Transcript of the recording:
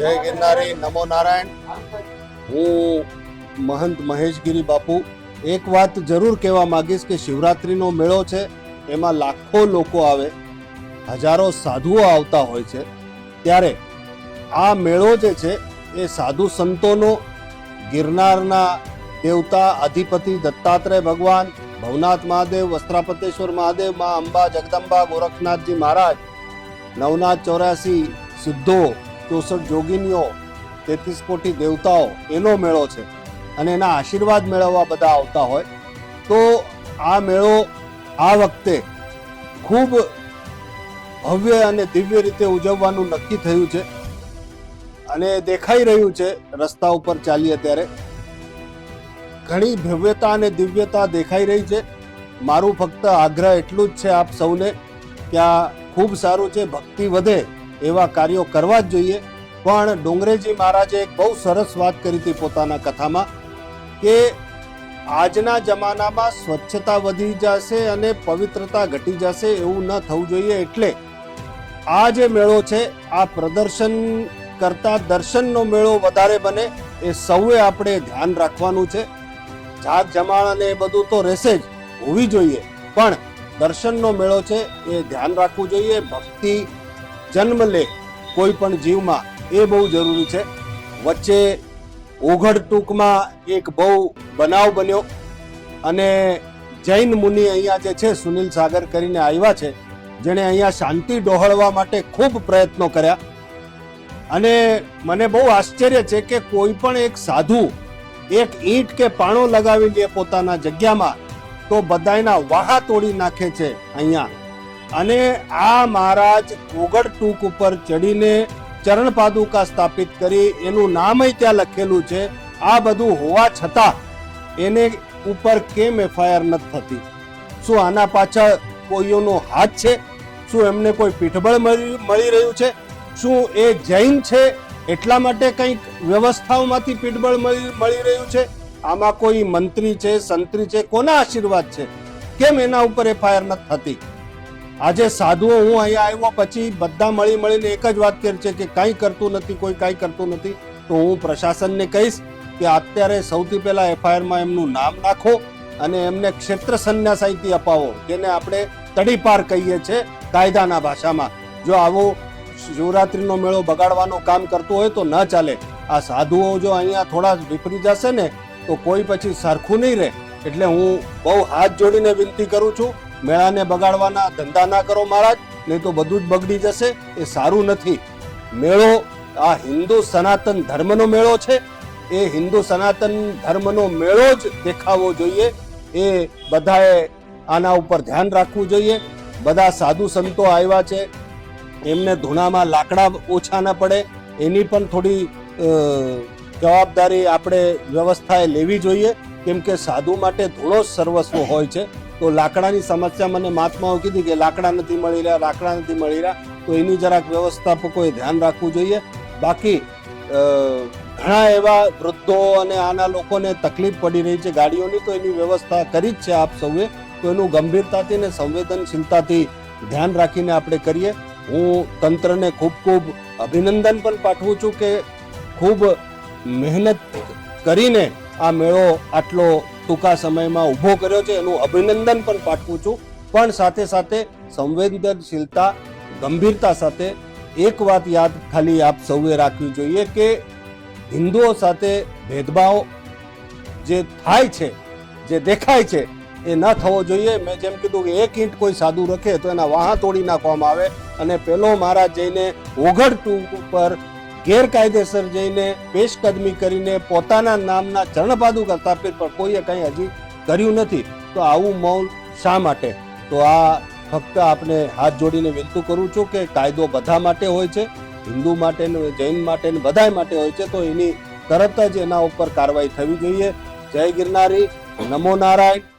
જય ગિરનારી, નમો નારાયણ. હું મહંત મહેશગીરી બાપુ. એક વાત જરૂર કહેવા માંગીશ કે શિવરાત્રિનો મેળો છે, એમાં લાખો લોકો આવે, હજારો સાધુઓ આવતા હોય છે. ત્યારે આ મેળો જે છે, એ સાધુ સંતોનો, ગિરનારના દેવતા, અધિપતિ દત્તાત્રેય ભગવાન, ભવનાથ મહાદેવ, વસ્ત્રાપતેશ્વર મહાદેવ, મા અંબા જગદંબા ગોરખનાથજી મહારાજ, નવનાથ ચોર્યાસી સિદ્ધો ચોસઠ જોગીનીઓ, તેત્રીસ કોટી દેવતાઓ એનો મેળો છે અને એના આશીર્વાદ મેળવવા બધા આવતા હોય, તો આ મેળો આ વખતે ખૂબ ભવ્ય અને દિવ્ય રીતે ઉજવવાનું નક્કી થયું છે અને દેખાઈ રહ્યું છે રસ્તા ઉપર ચાલીએ ત્યારે. ઘણી ભવ્યતા અને દિવ્યતા દેખાઈ રહી છે. મારું ફક્ત આગ્રહ એટલું જ છે આપ સૌને કે આ ખૂબ સારું છે, ભક્તિ વધે. એવા કાર્યો કરવા જ જોઈએ. પણ ડોંગરેજી મહારાજે એક બહુ સરસ વાત કરી હતી પોતાના કથામાં કે આજના જમાનામાં સ્વચ્છતા વધી જશે અને પવિત્રતા ઘટી જશે એવું ન થવું જોઈએ એટલે આ જે મેળો છે, આ પ્રદર્શન કરતા દર્શનનો મેળો વધારે બને એ સૌએ આપણે ધ્યાન રાખવાનું છે. જાત જમાણ અને એ બધું તો રહેશે જ, હોવી જોઈએ. પણ દર્શનનો મેળો છે એ ધ્યાન રાખવું જોઈએ, ભક્તિ જન્મ લે કોઈ પણ જીવમાં એ બહુ જરૂરી છે. વચ્ચે ઓઘડ ટૂંકમાં એક બહુ બનાવ બન્યો અને જૈન મુનિ અહીંયા જે છે સુનિલ સાગર કરીને આવ્યા છે, જેણે અહીંયા શાંતિ ડહોળવા માટે ખૂબ પ્રયત્નો કર્યા. અને મને બહુ આશ્ચર્ય છે કે કોઈ પણ એક સાધુ એક ઈંટ કે પાણો લગાવી લે પોતાના જગ્યામાં તો બધાયના વાહા તોડી નાખે છે અહીંયા. અને આ મહારાજ ઓગળ ટૂંક ઉપર ચડીને ચરણ પાદુકા સ્થાપિત કરી એનું નામય ત્યાં લખેલું છે. આ બધું હોવા છતાં એને ઉપર કેમ એફઆઈઆર નથી થતી? શું આના પાછળ કોઈઓનો હાથ છે? શું એમને કોઈ પીઠબળ મળી રહ્યું છે? શું એ જૈન છે? એટલા માટે કંઈક વ્યવસ્થાઓમાંથી પીઠબળ મળી રહ્યું છે? આમાં કોઈ મંત્રી છે, સંત્રી છે? કોના આશીર્વાદ છે? કેમ એના ઉપર એફઆઈઆર નથી થતી? આજે સાધુઓ, હું અહીંયા આવ્યો, પછી બધા મળી મળીને એક જ વાત કરે છે કે કાંઈ કરતું નથી, કોઈ કાંઈ કરતું નથી. તો હું પ્રશાસનને કહીશ કે અત્યારે સૌથી પહેલાં એફઆઈઆરમાં એમનું નામ નાખો અને એમને ક્ષેત્ર સંન્યાસ અહીંથી અપાવો, જેને આપણે તડીપાર કહીએ છીએ કાયદાના ભાષામાં. જો આવો શિવરાત્રીનો મેળો બગાડવાનું કામ કરતું હોય તો ન ચાલે. આ સાધુઓ જો અહીંયા થોડા વિપરી જશે ને, તો કોઈ પછી સરખું નહીં રહે. એટલે હું બહુ હાથ જોડીને વિનંતી કરું છું મેળાને બગાડવાના ધંધા ના કરો મહારાજ, નહીં તો બધું જ બગડી જશે. એ સારું નથી. મેળો આ હિન્દુ સનાતન ધર્મનો મેળો છે. એ હિન્દુ સનાતન ધર્મનો મેળો જ દેખાવો જોઈએ. એ બધાએ આના ઉપર ધ્યાન રાખવું જોઈએ. બધા સાધુ સંતો આવ્યા છે. એમને ધૂણામાં લાકડા ઓછા ના પડે. એની પણ થોડી જવાબદારી આપણે વ્યવસ્થાએ લેવી જોઈએ. કેમ કે સાધુ માટે ધૂળો સર્વસ્વ હોય છે. તો લાકડાની સમસ્યા મને મહાત્માઓ કીધી કે લાકડા નથી મળી રહ્યા, લાકડા નથી મળી રહ્યા, તો એની જરાક વ્યવસ્થાપકોએ ધ્યાન રાખવું જોઈએ. બાકી ઘણા એવા વૃદ્ધો અને આના લોકોને તકલીફ પડી રહી છે ગાડીઓની, તો એની વ્યવસ્થા કરી જ છે આપ સૌએ. તો એનું ગંભીરતાથી અને સંવેદનશીલતાથી ધ્યાન રાખીને આપણે કરીએ. હું તંત્રને ખૂબ ખૂબ અભિનંદન પણ પાઠવું છું કે ખૂબ મહેનત કરીને આ મેળો આટલો ટૂંકા સમયમાં ઊભો કર્યો છે. એનું અભિનંદન પણ પાઠવું છું. પણ સાથે સાથે સંવેદનશીલતા, ગંભીરતા સાથે એક વાત યાદ ખાલી આપ સૌએ રાખવી જોઈએ કે હિન્દુઓ સાથે ભેદભાવ જે થાય છે, જે દેખાય છે, એ ન થવો જોઈએ. મેં જેમ કીધું કે એક ઈંટ કોઈ સાદું રખે તો એના વાહા તોડી નાખવામાં આવે અને પેલો મહારાજ જઈને ઓઘડ ટૂંક ઉપર ગેરકાયદેસર જઈને પેશકદમી કરીને પોતાના નામના ચરણપાદુકા સ્થાપિત પણ કોઈએ કંઈ હજી કર્યું નથી. તો આવું મૌન શા માટે? તો આ ફક્ત આપણે હાથ જોડીને વિનંતી કરું છું કે કાયદો બધા માટે હોય છે, હિન્દુ માટે જૈન માટે બધા માટે હોય છે, તો એની તરત જ એના ઉપર કાર્યવાહી થવી જોઈએ. જય ગિરનારી, નમો નારાયણ.